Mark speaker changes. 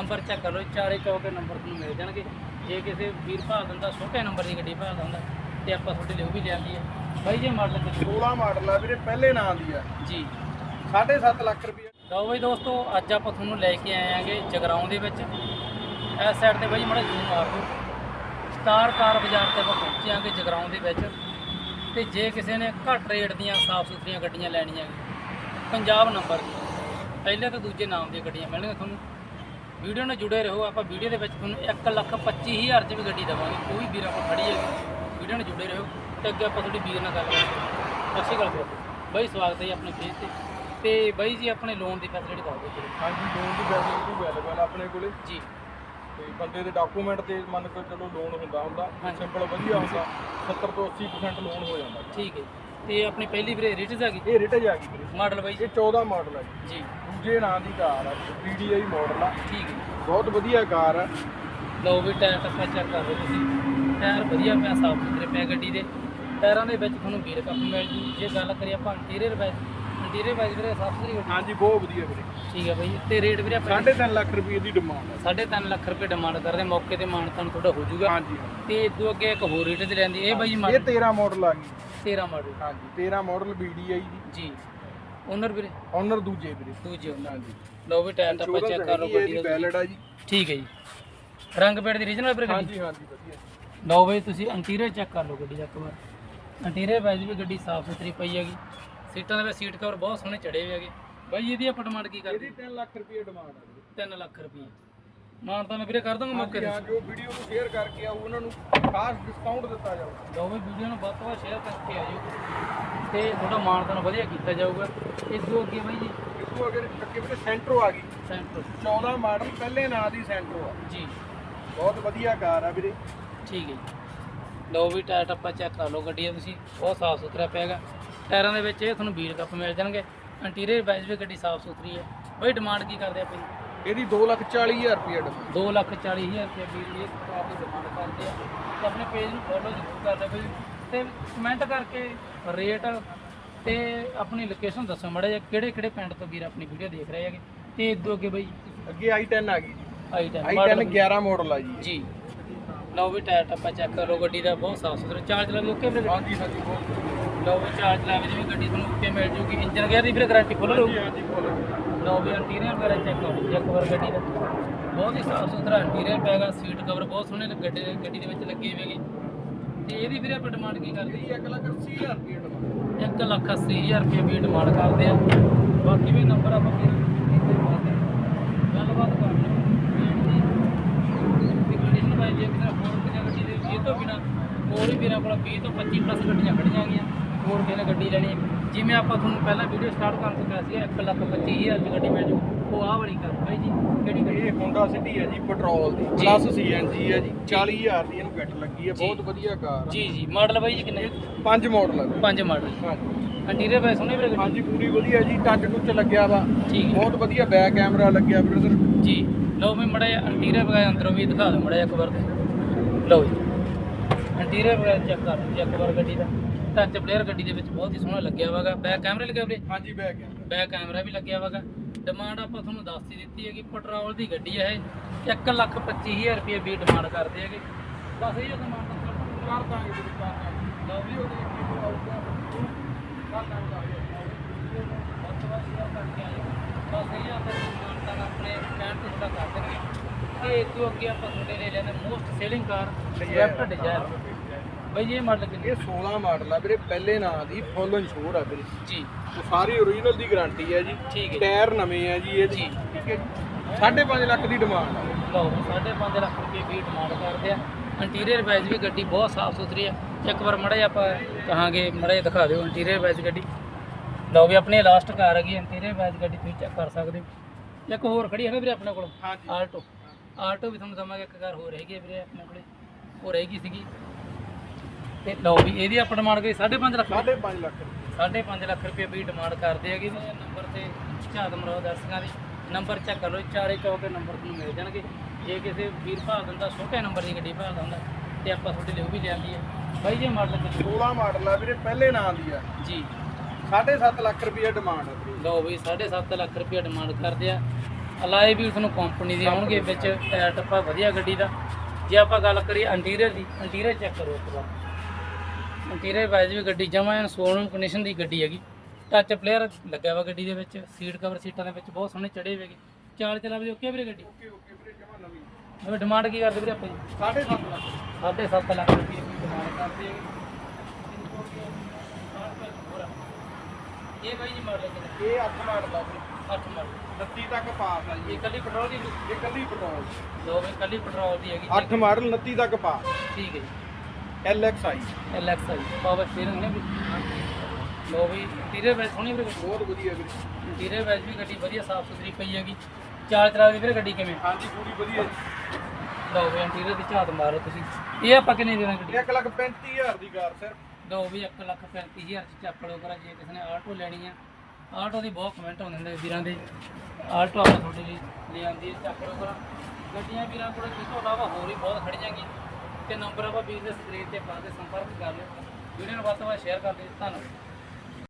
Speaker 1: Number check ਕਰ ਲਓ ਚਾਰੇ ਚੌਕੇ ਨੰਬਰ ਤੁਹਾਨੂੰ ਮਿਲ ਜਾਣਗੇ। ਜੇ ਕਿਸੇ ਵੀਰ ਭਾਗ ਦਾ ਛੋਟੇ ਨੰਬਰ ਦੀ ਗੱਡੀ ਭਾਗ ਹੁੰਦਾ ਤੇ ਆਪਾਂ ਤੁਹਾਡੇ ਲਈ ਉਹ ਵੀ ਲਿਆਂਦੀ ਹੈ। ਬਾਈ ਜੀ ਮਾਡਲ ਕਿੰਨੇ
Speaker 2: 16 ਮਾਡਲ ਆ ਵੀਰੇ ਪਹਿਲੇ ਨਾਂ ਦੀ ਆ।
Speaker 1: ਜੀ।
Speaker 2: 7.5 ਲੱਖ ਰੁਪਏ
Speaker 1: ਲਓ ਬਈ ਦੋਸਤੋ ਅੱਜ ਆਪਾਂ ਤੁਹਾਨੂੰ ਲੈ ਕੇ ਆਏ ਆਂਗੇ ਜਗਰਾਉਂ ਦੇ ਵਿੱਚ। ਇਸ ਸਾਈਡ ਤੇ ਬਾਈ ਮੜਾ ਜ਼ੂਮ ਮਾਰ ਦਿਓ। ਸਟਾਰ ਕਾਰ ਬਾਜ਼ਾਰ ਤੇ ਆਪਾਂ ਪਹੁੰਚੇ ਆਂਗੇ ਜਗਰਾਉਂ ਦੇ ਵਿੱਚ। ਤੇ ਜੇ ਕਿਸੇ ਨੇ ਘੱਟ ਰੇਟ ਦੀਆਂ ਸਾਫ਼ ਸੁਥਰੀਆਂ ਗੱਡੀਆਂ ਲੈਣੀਆਂ ਪੰਜਾਬ ਨੰਬਰ ਪਹਿਲੇ ਤੇ ਦੂਜੇ ਨਾਮ ਦੀਆਂ ਗੱਡੀਆਂ ਮਿਲਣਗੀਆਂ ਤੁਹਾਨੂੰ। ਵੀਡੀਓ ਨਾਲ ਜੁੜੇ ਰਹੋ। ਆਪਾਂ ਵੀਡੀਓ ਦੇ ਵਿੱਚ ਤੁਹਾਨੂੰ 1 ਲੱਖ 25 ਹਜ਼ਾਰ ਚ ਵੀ ਗੱਡੀ ਦੇਵਾਂਗੇ। ਕੋਈ ਵੀਰ ਆਪਾਂ ਖੜੀ ਹੈਗੀ ਵੀਡੀਓ ਨਾਲ ਜੁੜੇ ਰਹੋ। ਤੇ ਅੱਗੇ ਆਪਾਂ ਤੁਹਾਡੀ ਵੀਰ ਨਾਲ ਗੱਲ ਕਰਾਂਗੇ ਅੱਛੀ ਗੱਲ ਕਰੋ ਬਾਈ ਸਵਾਗਤ ਹੈ ਜੀ ਆਪਣੇ ਪੇਜ ਤੇ ਤੇ ਬਾਈ ਜੀ ਆਪਣੇ ਲੋਨ ਦੀ ਫੈਸਿਲਿਟੀ ਦੱਸ ਦਿਓ।
Speaker 2: ਹਾਂਜੀ ਲੋਨ ਦੀ ਫੈਸਿਲਿਟੀ ਅਵੇਲੇਬਲ ਆਪਣੇ ਕੋਲੇ।
Speaker 1: ਜੀ।
Speaker 2: ਤੇ ਬੰਦੇ ਦੇ ਡਾਕੂਮੈਂਟ ਤੇ ਮੰਨ ਕੇ ਚਲੋ ਲੋਨ ਹੁੰਦਾ ਹੁੰਦਾ। ਸਿੰਪਲ ਵਧੀਆ ਹੁੰਦਾ। 70 ਤੋਂ 80% ਲੋਨ ਹੋ ਜਾਂਦਾ।
Speaker 1: ਠੀਕ ਹੈ ਤੇ ਆਪਣੀ ਪਹਿਲੀ ਵੀਰੇ ਰਿਟਸ ਹੈਗੀ
Speaker 2: ਇਹ ਰਿਟੇਜ ਆ ਗਈ
Speaker 1: ਮਾਡਲ ਬਾਈ ਜੀ।
Speaker 2: ਇਹ 14 ਮਾਡਲ ਆ ਜੀ।
Speaker 1: ਜੀ।
Speaker 2: ਦੂਜੇ ਨਾਂ ਦੀ ਕਾਰ ਆ PDI ਮਾਡਲ ਆ।
Speaker 1: ਠੀਕ ਹੈ।
Speaker 2: ਬਹੁਤ ਵਧੀਆ ਕਾਰ ਆ।
Speaker 1: ਲਓ ਵੀ ਟਾਇਰ ਟੱਪਾ ਚੈੱਕ ਕਰ ਲਓ ਤੁਸੀਂ। ਟਾਇਰ ਵਧੀਆ ਪਿਆ ਸਾਫ਼ ਸੁਥਰੇ ਪਿਆ ਗੱਡੀ ਦੇ। ਟਾਇਰਾਂ ਦੇ ਵਿੱਚ ਤੁਹਾਨੂੰ ਵੀਰ ਕੱਪ ਮਿਲ ਜੂ। ਜੇ ਗੱਲ ਕਰੀਏ ਆਪਾਂ ਇੰਟੀਰੀਅਰ ਵਾਈਜ਼ ਇੰਟੀਰੀਅਰ ਵਾਈਜ਼ ਵੀਰੇ ਸਾਫ਼ ਸੁਥਰੀ ਗੱਡੀ।
Speaker 2: ਹਾਂਜੀ ਬਹੁਤ ਵਧੀਆ ਵੀਰੇ।
Speaker 1: ਠੀਕ ਹੈ ਬਾਈ ਤੇ ਰੇਟ ਵੀਰੇ ਆਪਾਂ
Speaker 2: 3.5 ਲੱਖ ਰੁਪਏ ਦੀ ਡਿਮਾਂਡ ਆ।
Speaker 1: ਸਾਢੇ ਤਿੰਨ ਲੱਖ ਰੁਪਏ ਡਿਮਾਂਡ ਕਰਦੇ ਮੌਕੇ ਤੇ ਮਾਨ ਤੁਹਾਨੂੰ ਤੁਹਾਡਾ ਹੋ ਜਾਊਗਾ।
Speaker 2: ਹਾਂਜੀ
Speaker 1: ਤੇ ਇਦੋਂ ਅੱਗੇ ਇੱਕ ਹੋਰ ਰੇਟ ਤੇ ਲੈਂਦੀ ਇਹ ਬਾਈ
Speaker 2: ਇਹ
Speaker 1: ਮਾਡਲ।
Speaker 2: 13 ਮਾਡਲ ਆ ਗਈ।
Speaker 1: 13 ਮਾਡਲ
Speaker 2: ਹਾਂਜੀ 13 ਮਾਡਲ BDI ਦੀ।
Speaker 1: ਜੀ। ਓਨਰ ਵੀਰੇ?
Speaker 2: ਓਨਰ ਦੂਜੇ ਵੀਰੇ।
Speaker 1: ਦੂਜੇ owner।
Speaker 2: ਹਾਂਜੀ
Speaker 1: ਲਓ ਵੀ ਟਾਇਰ ਟੱਪਾ ਚੈੱਕ ਕਰ ਲਓ ਗੱਡੀ
Speaker 2: ਦੀ ਵੈਲਿਡ ਆ ਜੀ।
Speaker 1: ਠੀਕ ਹੈ ਜੀ। ਰੰਗ ਪੇੜ ਦੀ ਰੀਜਨਲ ਵੀਰੇ ਗੱਡੀ?
Speaker 2: ਹਾਂਜੀ ਹਾਂਜੀ ਵਧੀਆ
Speaker 1: ਲਓ ਬਈ ਤੁਸੀਂ ਇੰਟੀਰੀਅਰ ਚੈੱਕ ਕਰ ਲਓ ਗੱਡੀ ਦਾ ਇੱਕ ਵਾਰ। ਇੰਟੀਰੀਅਰ ਵਾਈਜ਼ ਵੀ ਗੱਡੀ ਸਾਫ਼ ਸੁਥਰੀ ਪਈ ਹੈਗੀ। ਸੀਟਾਂ ਦੇ ਵਿੱਚ ਸੀਟ ਕਵਰ ਬਹੁਤ ਸੋਹਣੇ ਚੜੇ ਹੋਏ ਹੈਗੇ। ਬਾਈ ਇਹਦੀ ਆਪਾਂ ਡਿਮਾਂਡ ਕੀ ਕਰਦੇ?
Speaker 2: ਇਹਦੀ 3 ਲੱਖ ਰੁਪਏ ਡਿਮਾਂਡ ਆ ਵੀਰੇ।
Speaker 1: 3 ਲੱਖ ਰੁਪਏ। ਮਾਨ ਤਾਂ ਮੈਂ ਵੀਰੇ ਕਰ ਦਾਂਗਾ ਮੌਕੇ
Speaker 2: ਹਾਂਜੀ,
Speaker 1: ਤੇ
Speaker 2: ਹਾਂ ਜੋ ਵੀਡੀਓ ਨੂੰ ਸ਼ੇਅਰ ਕਰਕੇ ਆਊ ਉਹਨਾਂ ਨੂੰ ਖਾਸ ਡਿਸਕਾਊਂਟ ਦਿੱਤਾ ਜਾਊਗਾ।
Speaker 1: ਲਓ ਬਈ ਵੀਡੀਓ ਨੂੰ ਵੱਧ ਤੋਂ ਵੱਧ ਸ਼ੇਅਰ ਕਰਕੇ ਆਇਓ। ਤੇ ਤੁਹਾਡਾ ਮਾਨ ਤਾਂ ਵਧੀਆ ਕੀਤਾ ਜਾਊਗਾ। ਇਸ ਤੋਂ ਅੱਗੇ ਬਾਈ ਜੀ।
Speaker 2: ਇਸ ਤੋਂ ਅਗਰ ਅੱਗੇ ਵੀਰੇ ਸੈਂਟਰੋ ਆ ਗਈ।
Speaker 1: ਸੈਂਟਰ।
Speaker 2: 14 ਮਾਡਲ ਪਹਿਲੇ ਨਾਂ ਦੀ ਸੈਂਟਰੋ ਆ।
Speaker 1: ਜੀ।
Speaker 2: ਬਹੁਤ ਵਧੀਆ ਕਾਰ ਆ ਵੀਰੇ।
Speaker 1: ਠੀਕ ਹੈ ਜੀ। ਲਓ ਵੀ ਟਾਇਰ ਟੱਪਾ ਚੈੱਕ ਕਰ ਲਓ ਗੱਡੀ ਦਾ ਤੁਸੀਂ। ਬਹੁਤ ਸਾਫ਼ ਸੁਥਰਾ ਪਿਆਗਾ। ਟਾਇਰਾਂ ਦੇ ਵਿੱਚ ਇਹ ਤੁਹਾਨੂੰ ਵੀਲ ਕੱਪ ਮਿਲ ਜਾਣਗੇ। ਇੰਟੀਰੀਅਰ ਵਾਈਜ਼ ਵੀ ਗੱਡੀ ਸਾਫ਼ ਸੁਥਰੀ ਹੈ। ਬਈ ਡਿਮਾਂਡ ਕੀ ਕਰਦੇ ਆਪਾਂ
Speaker 2: ਇਹਦੀ 240000 ਰੁਪਏ ਡਿਮਾਂਡ।
Speaker 1: ਦੋ ਲੱਖ ਚਾਲੀ ਹਜ਼ਾਰ ਰੁਪਏ ਇਸ ਪ੍ਰਕਾਰ ਦੀ ਡਿਮਾਂਡ ਕਰਦੇ ਆ। ਤੇ ਆਪਣੇ ਪੇਜ ਨੂੰ ਫੋਲੋ ਜ਼ਰੂਰ ਕਰ ਲਿਓ ਤੇ ਕਮੈਂਟ ਕਰਕੇ ਰੇਟ ਤੇ ਆਪਣੀ ਲੋਕੇਸ਼ਨ ਦੱਸੋ ਮੜਾ ਜਿਹਾ ਕਿਹੜੇ ਕਿਹੜੇ ਪਿੰਡ ਤੋਂ ਵੀਰ ਆਪਣੀ ਵੀਡੀਓ ਦੇਖ ਰਹੇ ਹੈਗੇ? ਤੇ ਇਦੋਂ ਅੱਗੇ ਬਈ।
Speaker 2: ਅੱਗੇ i10 ਆ ਗਈ ਜੀ।
Speaker 1: ਆਈ ਟਾਈਮ
Speaker 2: i10 11 ਮਾਡਲ ਆ ਜੀ।
Speaker 1: ਜੀ। ਲਓ ਵੀ ਟਾਇਰ ਟੱਪਾ ਚੈੱਕ ਕਰੋ ਗੱਡੀ ਦਾ ਬਹੁਤ ਸਾਫ਼ ਸੁਥਰਾ। ਚਾਰਜ ਲਾ ਓਕੇ ਵੀਰੇ
Speaker 2: ਹਾਂਜੀ ਹਾਂਜੀ ਬਹੁਤ
Speaker 1: ਲਓ ਵੀ ਚਾਰਜ ਲਾ ਵੀ ਗੱਡੀ ਤੁਹਾਨੂੰ ਓਕੇ ਮਿਲ ਜੂਗੀ। ਇੰਜਨ ਗੇਅਰ ਦੀ ਵੀਰੇ ਗਾਰੰਟੀ ਫੁੱਲ ਰਹੂ
Speaker 2: ਹਾਂਜੀ ਬੋਲੋ
Speaker 1: ਲਓ। ਵੀ ਇੰਟੀਰੀਅਰ ਵਗੈਰਾ ਚੈੱਕ ਕਰੋ ਚੈੱਕ ਕਰ ਗੱਡੀ ਦਾ। ਬਹੁਤ ਹੀ ਸਾਫ਼ ਸੁਥਰਾ ਇੰਟੀਰੀਅਰ ਪੈਗਾ ਸੀਟ ਕਵਰ ਬਹੁਤ ਸੋਹਣੇ ਗੱਡੀ ਦੇ ਗੱਡੀ ਦੇ ਵਿੱਚ ਲੱਗੇ ਹੋਏਗੇ ਤੇ ਇਹਦੀ ਵੀਰੇ ਆਪਾਂ ਡਿਮਾਂਡ ਕੀ ਕਰਦੇ?
Speaker 2: ਇਹਦੀ 180000 ਰੁਪਏ ਡਿਮਾਂਡ
Speaker 1: 1 ਲੱਖ 80 ਹਜ਼ਾਰ ਰੁਪਏ ਵੀ ਡਿਮਾਂਡ ਕਰਦੇ ਆ। ਬਾਕੀ ਵੀ ਨੰਬਰ ਆਪਾਂ ਫਿਰ ਦਿੱਤੇ ਪਾਉਂਦੇ ਗੱਲਬਾਤ ਕਰ ਲਓ। ਕੰਡੀਸ਼ਨ ਬਾਈ ਜੇ ਕਿਸੇ ਹੋਰ ਕਿਸੇ ਗੱਡੀ ਦੇ ਇਹ ਤੋਂ ਬਿਨਾ, ਹੋਰ ਵੀ ਵੀਰਾਂ ਕੋਲ 20 ਤੋਂ 25 ਪਲੱਸ ਗੱਡੀਆਂ ਖੜੀਆਂ ਗਈਆਂ, ਹੋਰ ਕਿਸੇ ਨੇ ਗੱਡੀ ਲੈਣੀ ਹੈ। ਜਿਵੇਂ ਆਪਾਂ ਤੁਹਾਨੂੰ ਪਹਿਲਾਂ ਵੀਡੀਓ ਸਟਾਰਟ ਕਰਨ ਤੋਂ ਕਿਹਾ ਸੀ 1 ਲੱਖ 25 ਹਜ਼ਾਰ ਦੀ ਗੱਡੀ ਮਿਲ ਜੂ। ਉਹ ਆਹ ਵਾਲੀ ਕਰ ਬਾਈ ਜੀ ਕਿਹੜੀ ਗੱਡੀ
Speaker 2: ਇਹ Honda City ਹੈ ਜੀ ਪੈਟਰੋਲ ਦੀ।
Speaker 1: ਜੀ।
Speaker 2: ਪਲੱਸ CNG ਹੈ ਜੀ 40000 ਦੀ ਇਹਨੂੰ ਕਿੱਟ ਲੱਗੀ ਹੈ
Speaker 1: ਜੀ।
Speaker 2: ਬਹੁਤ ਵਧੀਆ ਕਾਰ ਆ।
Speaker 1: ਜੀ ਜੀ। ਮਾਡਲ ਬਾਈ ਜੀ ਕਿੰਨੇ?
Speaker 2: ਪੰਜ ਮਾਡਲ ਹੈ
Speaker 1: ਪੰਜ ਮਾਡਲ
Speaker 2: ਹਾਂਜੀ।
Speaker 1: ਇੰਟੀਰੀਅਰ ਬਾਈ ਸੋਹਣੇ ਵੀਰੇ ਗੱਡੀ।
Speaker 2: ਹਾਂਜੀ ਪੂਰੀ ਵਧੀਆ ਜੀ ਟੱਚ ਟੁੱਚ ਲੱਗਿਆ ਵਾ।
Speaker 1: ਠੀਕ ਹੈ।
Speaker 2: ਬਹੁਤ ਵਧੀਆ ਬੈਕ ਕੈਮਰਾ ਲੱਗਿਆ ਬ੍ਰਦਰ
Speaker 1: ਜੀ। ਲਓ ਮੈਂ ਮੜਾ ਇੰਟੀਰੀਅਰ ਵਗੈਰਾ ਅੰਦਰੋਂ ਵੀ ਦਿਖਾ ਦਿਓ ਮੜਾ ਇੱਕ ਵਾਰ ਤੇ। ਲਓ ਜੀ। ਇੰਟੀਰੀਅਰ ਵਗੈਰਾ ਚੈੱਕ ਕਰ ਲਓ ਜੀ ਇੱਕ ਵਾਰ ਗੱਡੀ ਦਾ। ਟੱਚ ਪਲੇਅਰ ਗੱਡੀ ਦੇ ਵਿੱਚ ਬਹੁਤ ਹੀ ਸੋਹਣਾ ਲੱਗਿਆ ਵਾਗਾ ਬੈਕ ਕੈਮਰੇ ਲੱਗਿਆ ਵੀਰੇ?
Speaker 2: ਹਾਂਜੀ ਬੈਕ ਕੈਮਰਾ
Speaker 1: ਬੈਕ ਕੈਮਰਾ ਵੀ ਲੱਗਿਆ ਵਾਗਾ ਡਿਮਾਂਡ ਆਪਾਂ ਤੁਹਾਨੂੰ ਦੱਸ ਹੀ ਦਿੱਤੀ ਹੈ ਕਿ ਪੈਟਰੋਲ ਦੀ ਗੱਡੀ ਹੈ ਇਹ। 1 ਲੱਖ 25000 ਰੁਪਏ ਵੀ ਡਿਮਾਂਡ ਕਰਦੇ ਹੈਗੇ। ਬਸ ਇਹ ਡਿਮਾਂਡ
Speaker 2: ਕਰ ਦਾਂਗੇ ਜੀ ਕਰ ਦਾਂਗੇ।
Speaker 1: ਲਓ ਵੀ ਉਹਦੇ ਆਊਗਾ
Speaker 2: ਕਰ ਦਾਂਗੇ
Speaker 1: ਬਸ ਬਸ ਇਹ ਕਰਕੇ ਆਇਓ ਬਸ ਇਹ ਆਪਾਂ ਡਿਮਾਂਡ ਤਾਂ ਆਪਣੇ ਕਹਿਣ ਤੇ ਥੋੜਾ ਕਰ ਦੇਣਗੇ ਤੇ ਇਦੋਂ ਅੱਗੇ ਆਪਾਂ ਤੁਹਾਡੇ ਲਈ ਲੈਣੇ most selling car Swift Dzire ਬਈ ਇਹ ਮਾਡਲ ਕਿੰਨੇ
Speaker 2: ਇਹ 16 ਮਾਡਲ ਆ ਵੀਰੇ ਪਹਿਲੇ ਨਾਂ ਦੀ ਫੁੱਲ ਇੰਸ਼ੋਰ ਆ ਵੀਰੇ।
Speaker 1: ਜੀ।
Speaker 2: ਉਹ ਸਾਰੀ ਓਰੀਜਨਲ ਦੀ ਗਾਰੰਟੀ ਹੈ ਜੀ।
Speaker 1: ਠੀਕ ਹੈ
Speaker 2: ਟਾਇਰ ਨਵੇਂ ਆ ਜੀ ਇਹਦੇ
Speaker 1: ਜੀ।
Speaker 2: ਠੀਕ ਹੈ ਜੀ। 5.5 ਲੱਖ ਦੀ ਡਿਮਾਂਡ ਆ।
Speaker 1: ਲਓ 5.5 ਲੱਖ ਰੁਪਏ ਵੀ ਡਿਮਾਂਡ ਕਰਦੇ ਆ। ਇੰਟੀਰੀਅਰ ਵਾਈਜ਼ ਵੀ ਗੱਡੀ ਬਹੁਤ ਸਾਫ਼ ਸੁਥਰੀ ਆ। ਇੱਕ ਵਾਰ ਮੜਾ ਆਪਾਂ ਕਹਾਂਗੇ ਮੜਾ ਦਿਖਾ ਦਿਓ ਇੰਟੀਰੀਅਰ ਵਾਈਜ਼ ਗੱਡੀ। ਲਓ ਵੀ ਆਪਣੀ ਲਾਸਟ ਕਾਰ ਹੈਗੀ ਇੰਟੀਰੀਅਰ ਵਾਈਜ਼ ਗੱਡੀ ਤੁਸੀਂ ਚੈੱਕ ਕਰ ਸਕਦੇ ਹੋ। ਇੱਕ ਹੋਰ ਖੜੀ ਹੈ ਨਾ ਵੀਰੇ ਆਪਣੇ ਕੋਲ ਆਲਟੋ ਆਲਟੋ ਵੀ ਤੁਹਾਨੂੰ ਦਵਾਂਗੇ ਇੱਕ ਕਾਰ ਹੋਰ ਹੈਗੀ ਵੀਰੇ ਆਪਣੇ ਕੋਲੇ। ਉਹ ਰਹੇਗੀ ਸੀਗੀ। ਤੇ ਲਓ ਵੀ ਇਹਦੀ ਆਪਾਂ ਡਿਮਾਂਡ ਕਰੀ 5.5 ਲੱਖ
Speaker 2: 5.5 ਲੱਖ ਰੁਪਏ।
Speaker 1: ਸਾਢੇ ਪੰਜ ਲੱਖ ਰੁਪਏ ਵੀ ਡਿਮਾਂਡ ਕਰਦੇ ਹੈਗੇ ਨੇ ਨੰਬਰ ਤੇ ਝਾਤ ਮਰੋ ਦਰਸ਼ਕਾਂ ਦੇ। ਨੰਬਰ ਚੈੱਕ ਕਰ ਲਓ ਚਾਰੇ ਚੌਕੇ ਨੰਬਰ ਤੁਹਾਨੂੰ ਮਿਲ ਜਾਣਗੇ। ਜੇ ਕਿਸੇ ਵੀਰ ਭਾਗ ਦਿੰਦਾ ਛੋਟੇ ਨੰਬਰ ਦੀ ਗੱਡੀ ਭਾਗ ਹੁੰਦਾ ਤੇ ਆਪਾਂ ਤੁਹਾਡੇ ਲਈ ਉਹ ਵੀ ਲਿਆਂਦੀ ਹੈ। ਬਾਈ ਜੀ ਮਾਡਲ ਕਿੰਨੇ
Speaker 2: 16 ਮਾਡਲ ਆ ਵੀਰੇ ਪਹਿਲੇ ਨਾਂ ਦੀ ਆ।
Speaker 1: ਜੀ।
Speaker 2: 7.5 ਲੱਖ ਰੁਪਏ ਡਿਮਾਂਡ ਆ
Speaker 1: ਲਓ ਵੀ 7.5 ਲੱਖ ਰੁਪਏ ਡਿਮਾਂਡ ਕਰਦੇ ਆ। ਅਲਾਏ ਵੀ ਤੁਹਾਨੂੰ ਕੰਪਨੀ ਦੇ ਆਉਣਗੇ ਵਿੱਚ ਟਾਇਰ ਟੱਪਾ ਵਧੀਆ ਗੱਡੀ ਦਾ। ਜੇ ਆਪਾਂ ਗੱਲ ਕਰੀਏ ਇੰਟੀਰੀਅਰ ਦੀ ਇੰਟੀਰੀਅਰ ਚੈੱਕ ਕਰੋ ਇੱਕ ਵਾਰ। ਇੰਟੀਰੀਅਰ ਵਾਈਜ਼ ਵੀ ਗੱਡੀ ਜਮਾ ਐਨ ਸੋਲਮ ਕੰਡੀਸ਼ਨ ਦੀ ਗੱਡੀ ਹੈਗੀ। ਟੱਚ ਪਲੇਅਰ ਲੱਗਿਆ ਵਾ ਗੱਡੀ ਦੇ ਵਿੱਚ ਸੀਟ ਕਵਰ ਸੀਟਾਂ ਦੇ ਵਿੱਚ ਬਹੁਤ ਸੋਹਣੇ ਚੜੇ ਹੋਏਗੇ ਚਾਲ ਚਲਾ ਵੀ ਓਕੇ ਵੀਰੇ ਗੱਡੀ?
Speaker 2: ਓਕੇ ਓਕੇ ਵੀਰੇ ਜਮਾ ਨਵੀਂ।
Speaker 1: ਉਹ ਡਿਮਾਂਡ ਕੀ ਕਰਦੇ ਵੀਰੇ ਆਪਾਂ ਜੀ?
Speaker 2: 7.5 ਲੱਖ।
Speaker 1: ਸਾਢੇ ਸੱਤ ਲੱਖ ਰੁਪਏ ਦੀ ਡਿਮਾਂਡ ਕਰਦੇ ਹੈਗੇ। ਇਹ ਬਾਈ ਜੀ ਮਾਡਲ ਕਿੰਨਾ
Speaker 2: ਇਹ 8 ਮਾਡਲ ਦਾ ਵੀਰੇ।
Speaker 1: 8 ਮਾਡਲ
Speaker 2: 29 ਤੱਕ ਪਾਸ ਆ ਜੀ।
Speaker 1: ਇਹ ਕੱਲੀ ਪੈਟਰੋਲ ਦੀ
Speaker 2: ਇਹ ਕੱਲੀ ਪੈਟਰੋਲ
Speaker 1: ਵੀ ਕੱਲੀ ਪੈਟਰੋਲ ਦੀ ਹੈਗੀ।
Speaker 2: 8 ਮਾਡਲ 29 ਤੱਕ ਪਾਸ।
Speaker 1: ਠੀਕ ਹੈ ਜੀ।
Speaker 2: LXI
Speaker 1: ਐਲਐਕਸ ਪਾਵਰ ਸਟੀਅਰਿੰਗ ਨੇ ਵੀ। ਲੋ ਵੀ ਇੰਟੀਰੀਅਰ ਵਿੱਚ ਸੋਹਣੀ ਵੀਰੇ ਗੱਡੀ।
Speaker 2: ਬਹੁਤ ਵਧੀਆ ਵੀਰੇ।
Speaker 1: ਇੰਟੀਰੀਅਰ ਵਿੱਚ ਵੀ ਗੱਡੀ ਵਧੀਆ ਸਾਫ਼ ਸੁਥਰੀ ਪਈ ਹੈਗੀ। ਚਾਰ ਚਲਾ ਦੀ ਵੀਰੇ ਗੱਡੀ ਕਿਵੇਂ?
Speaker 2: ਹਾਂਜੀ ਪੂਰੀ ਵਧੀਆ ਜੀ।
Speaker 1: ਲਓ ਵੀ ਇੰਟੀਰੀਅਰ ਦੀ ਝਾਤ ਮਾਰੋ ਤੁਸੀਂ। ਇਹ ਆਪਾਂ ਕਿੰਨੇ ਦੇਣਾ ਗੱਡੀ?
Speaker 2: 1 ਲੱਖ 35000 ਦੀ ਕਾਰ ਸਰ
Speaker 1: ਲਓ ਵੀ 1 ਲੱਖ 35000 ਚ ਚੱਕ ਲਓ ਕਰਾ ਜੇ ਕਿਸੇ ਨੇ ਆਲਟੋ ਲੈਣੀ ਆ। ਆਲਟੋ ਦੀ ਬਹੁਤ ਕਮੈਂਟ ਆਉਂਦੇ ਨੇ ਵੀਰਾਂ ਦੇ। ਆਲਟੋ ਆਪਾਂ ਤੁਹਾਡੇ ਲਈ ਲੈ ਆਂਦੀ ਹੈ ਚੱਕ ਲਓ ਕਰਾ। ਗੱਡੀਆਂ ਵੀਰਾਂ ਕੋਲ ਇਸ ਤੋਂ ਇਲਾਵਾ ਹੋਰ ਵੀ ਬਹੁਤ ਖੜੀਆਂ ਗਈਆਂ। ਤੇ ਨੰਬਰ ਆਪਾਂ ਵੀਰ ਸਕਰੀਨ ਤੇ ਪਾ ਕੇ ਸੰਪਰਕ ਕਰ ਲਿਓ। ਵੀਡੀਓ ਨੂੰ ਵੱਧ ਤੋਂ ਵੱਧ ਸ਼ੇਅਰ ਕਰ ਦਿਓ। ਧੰਨਵਾਦ।